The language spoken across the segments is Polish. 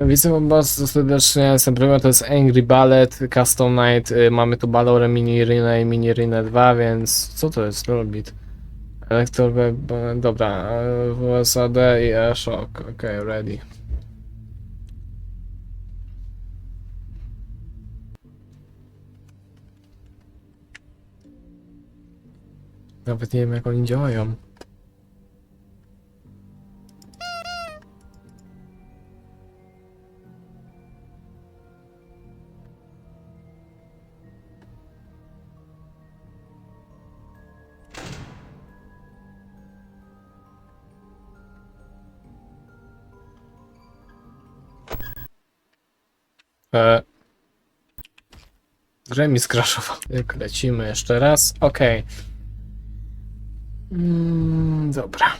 Witam bardzo serdecznie, jestem Prima, to jest Angry Ballet, Custom Night, y, mamy tu Balorę Mini Rynę i Mini Rynę 2, więc co to jest? Rollbit. Elektor, dobra, WSAD i E-Shock, okej, ready. Nawet nie wiem jak oni działają. E... Grę mi skraszował. Jak lecimy jeszcze raz. Okej. Mm, dobra.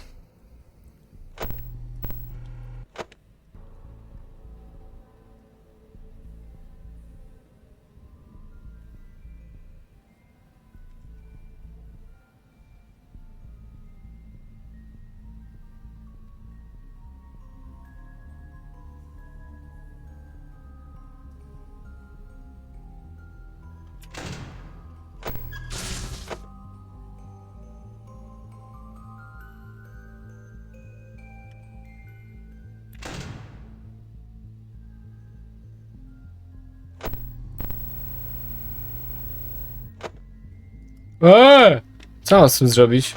Eee! Co mam z tym zrobić?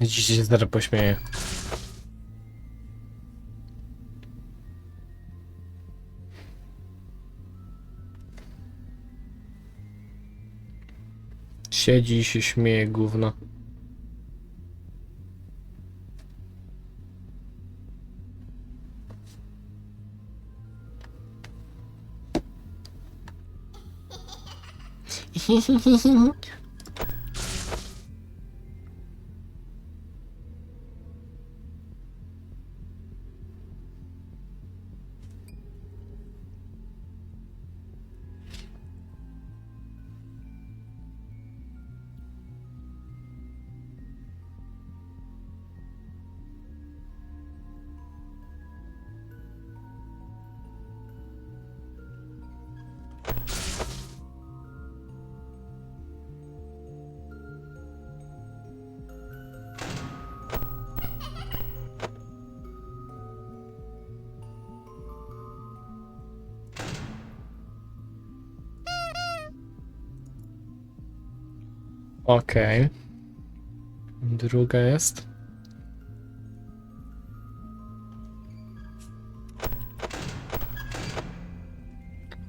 Dziś się zaraz pośmieję. Siedzi i się śmieje gówno. Et c'est ceci. Okej. Druga jest.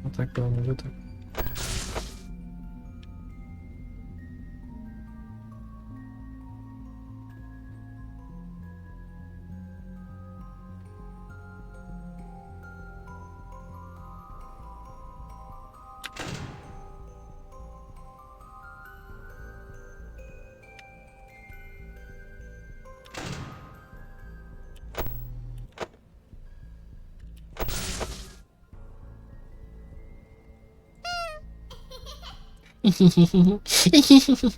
No tak, bo może tak. 嘿嘿嘿嘿嘿嘿嘿嘿嘿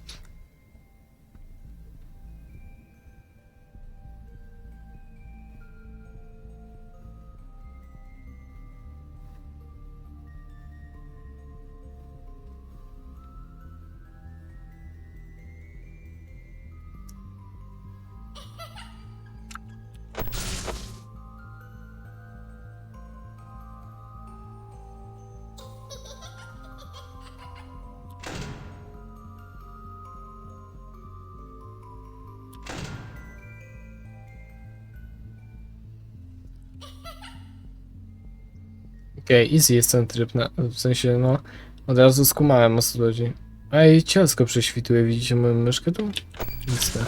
Okej, easy jest ten tryb, na, w sensie no, od razu skumałem o co chodzi. Ej, cielsko prześwituje, widzicie moją myszkę tu? Nic nie.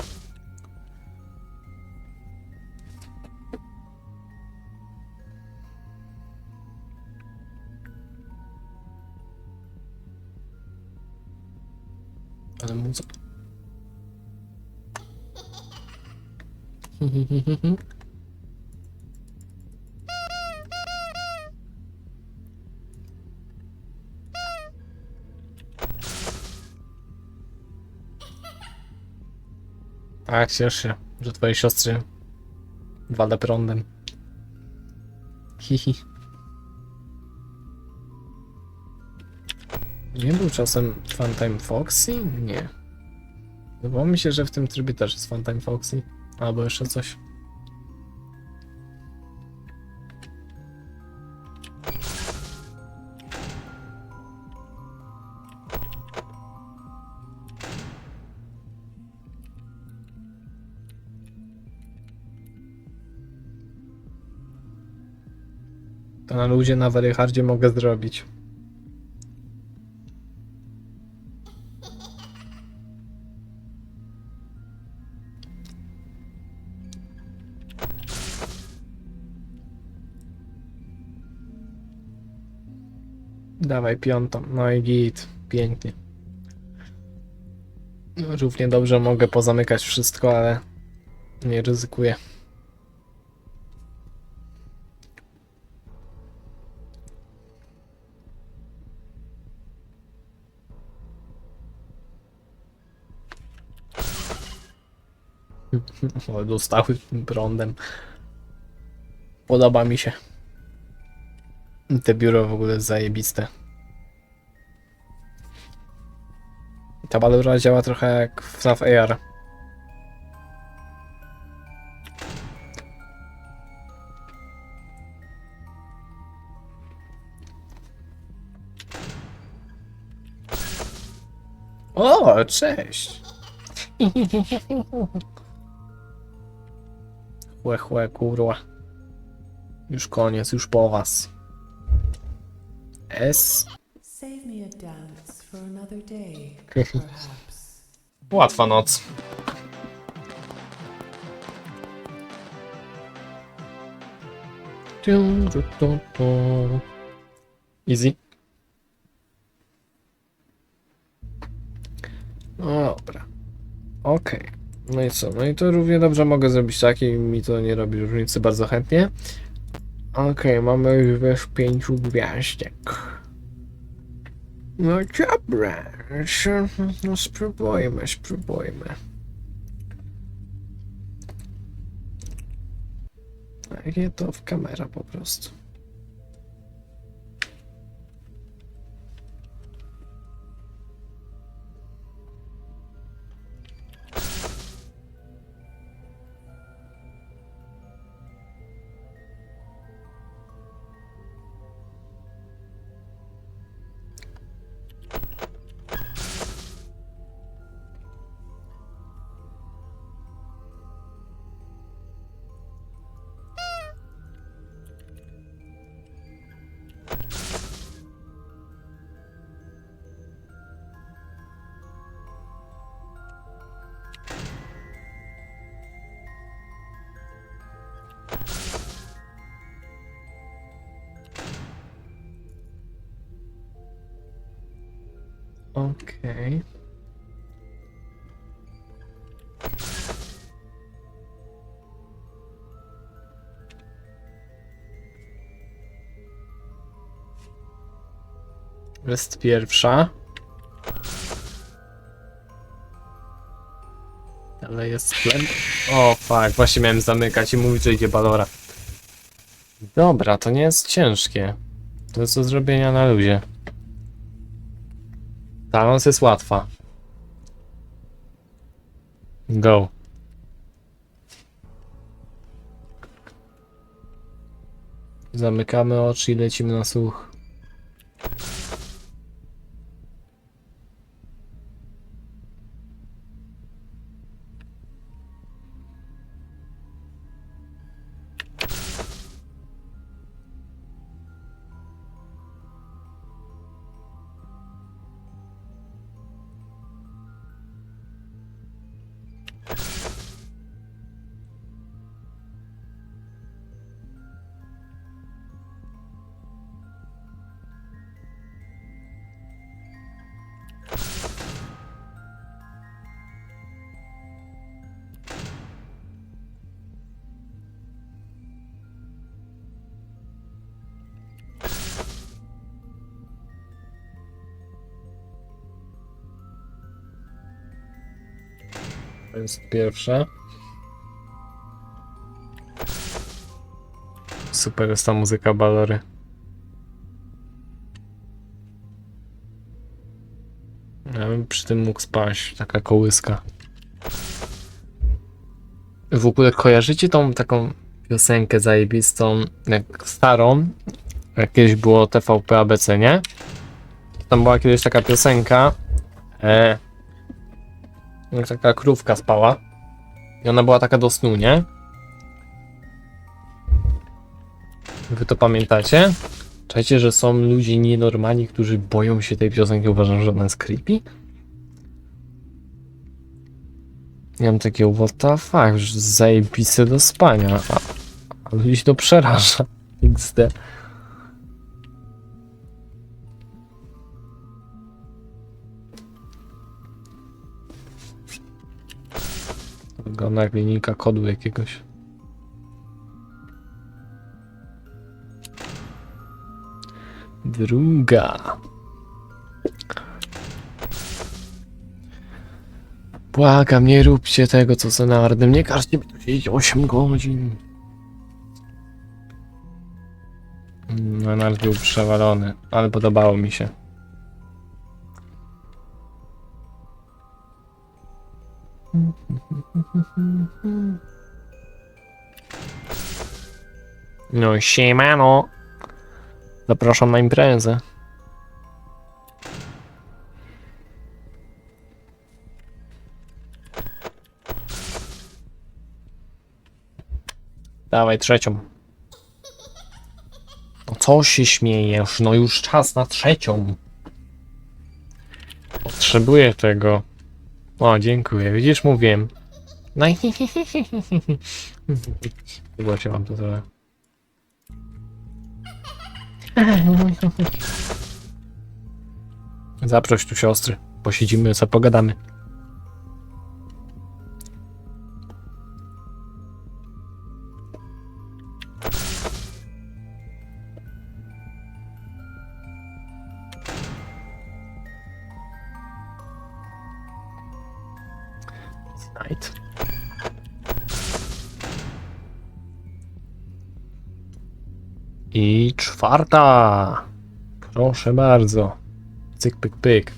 Ale. Tak, ciesz się, że twojej siostry walę prądem. Hihi. Nie był czasem Funtime Foxy? Nie. Wydawało mi się, że w tym trybie też jest Funtime Foxy. Albo jeszcze coś. To na ludzie na Veryhardzie mogę zrobić. Dawaj piątą. No i git. Pięknie. Równie dobrze mogę pozamykać wszystko, ale nie ryzykuję. O, dostały prądem. Podoba mi się. Te biuro w ogóle jest zajebiste. Ta balura działa trochę jak FNAF AR. O, cześć! Chłe, chłe, kurwa. Już koniec, już po was. S. Łatwa noc. Easy. No dobra. Okej. No i co? No i to równie dobrze mogę zrobić tak i mi to nie robi różnicy bardzo chętnie. Okej, mamy już wiesz pięciu gwiazdek. No dobra, no spróbujmy, spróbujmy. Takie to w kamera po prostu. Okej. Jest pierwsza. Ale jest sklep. O, fuck, właśnie miałem zamykać i mówić, że idzie balora. Dobra, to nie jest ciężkie. To jest do zrobienia na luzie. Ta noc jest łatwa. Go. Zamykamy oczy i lecimy na słuch. To jest pierwsze. Super jest ta muzyka balory. Ja bym przy tym mógł spaść, taka kołyska. W ogóle kojarzycie tą taką piosenkę zajebistą, jak starą, jak kiedyś było TVP ABC, nie? Tam była kiedyś taka piosenka, e, jak taka krówka spała i ona była taka do snu, nie? Wy to pamiętacie? Czajcie, że są ludzie nienormalni, którzy boją się tej piosenki, uważają, że ona jest creepy? Ja mam takie, what the fuck, zajebiste do spania, a, a ludzi to przeraża. XD. Jak linijka kodu jakiegoś. Druga. Błagam, nie róbcie tego, co z Nardem. Nie każcie mi tu siedzieć 8 godzin. No, Nard był przewalony, ale podobało mi się. No siemano. Zapraszam na imprezę. Dawaj trzecią. No co się śmiejesz? No już czas na trzecią. Potrzebuję tego. O, dziękuję. Widzisz, mówiłem. No i się mam to trochę. Zaproś tu siostry. Posiedzimy, co pogadamy. I czwarta. Proszę bardzo. Cyk, pyk, pyk.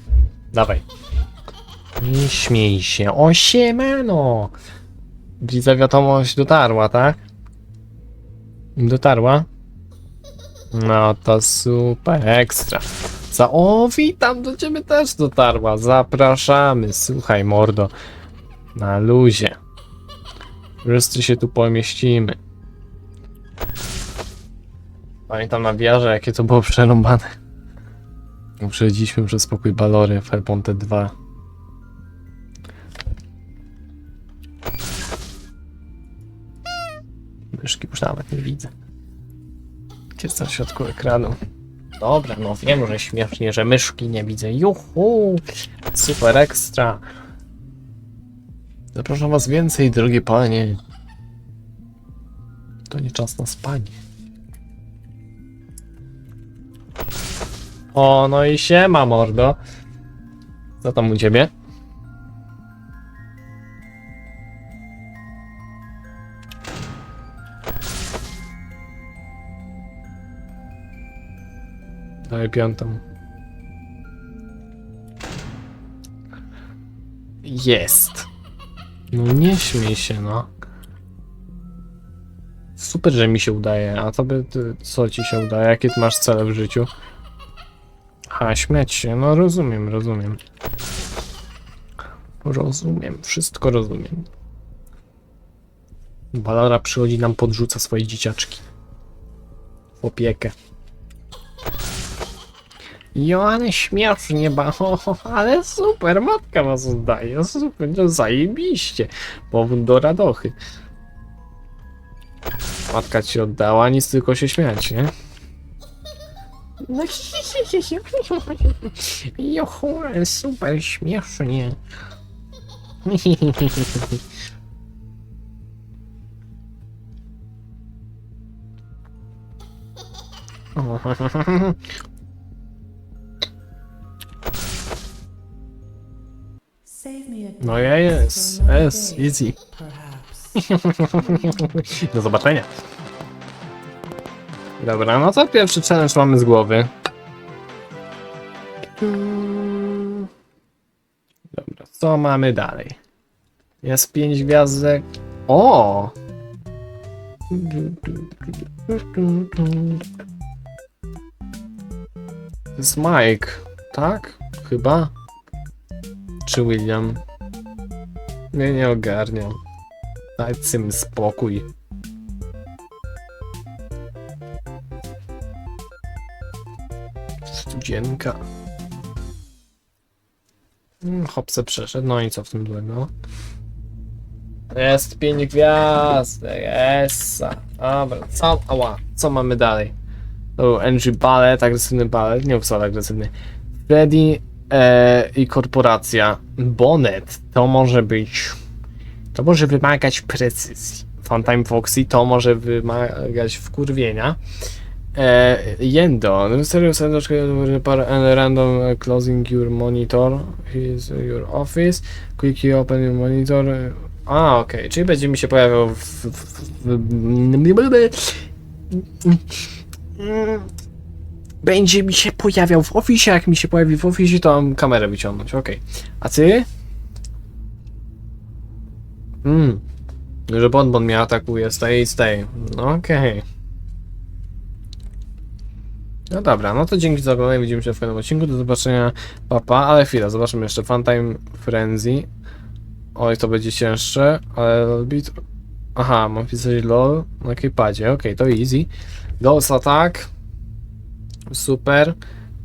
Dawaj. Nie śmiej się. O siemano. Widzę wiadomość dotarła, tak? Dotarła? No to super ekstra. Za o, witam, do ciebie też dotarła. Zapraszamy. Słuchaj, mordo. Na luzie. Wszyscy się tu pomieścimy. Pamiętam na wiarze, jakie to było przerąbane. Uprzedziliśmy przez spokój Balory w Hellponte 2. Myszki już nawet nie widzę. Gdzie jest na środku ekranu? Dobra, no wiem, że śmiesznie, że myszki nie widzę. Juhu! Super ekstra! Zapraszam was więcej, drogie panie. To nie czas na spanie. O, no i siema, mordo. Co tam u ciebie? Daj piątą. Jest. No nie śmiej się, no. Super, że mi się udaje. A tobie, ty, co ci się udaje? Jakie ty masz cele w życiu? A, śmiać się. No rozumiem, rozumiem. Rozumiem, wszystko rozumiem. Balora przychodzi nam, podrzuca swoje dzieciaczki. W opiekę. Joanny śmiesznie, ba, o, ale super, matka was oddaje, super, no zajebiście. Powód do radochy. Matka ci oddała, nic tylko się śmiać, nie? No ale super śmiesznie. No ja jest, jest, easy. Do zobaczenia. Dobra, no to pierwszy challenge mamy z głowy. Dobra, co mamy dalej? Jest pięć gwiazdek. O! To jest Mike, tak? Chyba? Czy William? Nie, nie ogarniam. Dajcie mi spokój. Studzienka. Mm, Hopse przeszedł, no i co w tym złego? Jest pięć gwiazd, jest. Dobra, co, ała, co mamy dalej? O, Angie Ballet, agresywny ballet, nie wcale agresywny. Freddy e, i korporacja. Bonnet, to może być to może wymagać precyzji. Funtime Foxy to może wymagać wkurwienia. E, Yendo, no serio serduszko, and random uh, closing your monitor, is your office, quickly open your monitor. A, okej, czyli będzie mi się pojawiał w, w, w, będzie mi się pojawiał w oficie, jak mi się pojawi w oficie, to mam kamerę wyciągnąć, okej. A ty? Mm. Że Bonbon mnie atakuje, stay, stay. No okej. No dobra, no to dzięki za oglądanie, widzimy się w kolejnym odcinku, do zobaczenia, papa, ale chwila, zobaczymy jeszcze Funtime Frenzy. Oj, to będzie cięższe, ale bit... Aha, mam pisać LOL na keypadzie, okej, to easy. Ghost Attack. Super.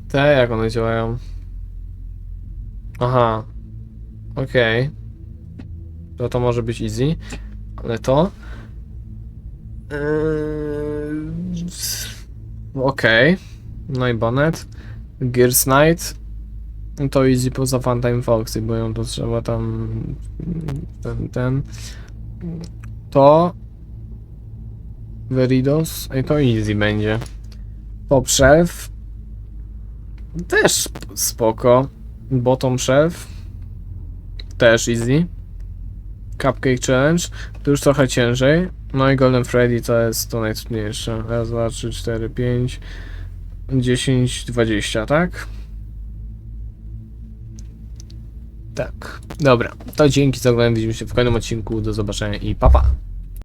Te, jak one działają? Aha. Okej. To to może być easy, ale to. Yy... Okej. No i Bonnet. Gears Knight. To easy poza Funtime Foxy, bo ją to trzeba tam. Ten, ten. To. Veridos. I to easy będzie. Shelf. Też sp- spoko. Bottom Shelf. Też easy. Cupcake Challenge, to już trochę ciężej. No i Golden Freddy to jest to najtrudniejsze. Raz, dwa, trzy, cztery, pięć, dziesięć, dwadzieścia, tak? Tak. Dobra, to dzięki za oglądanie. Widzimy się w kolejnym odcinku. Do zobaczenia i pa pa.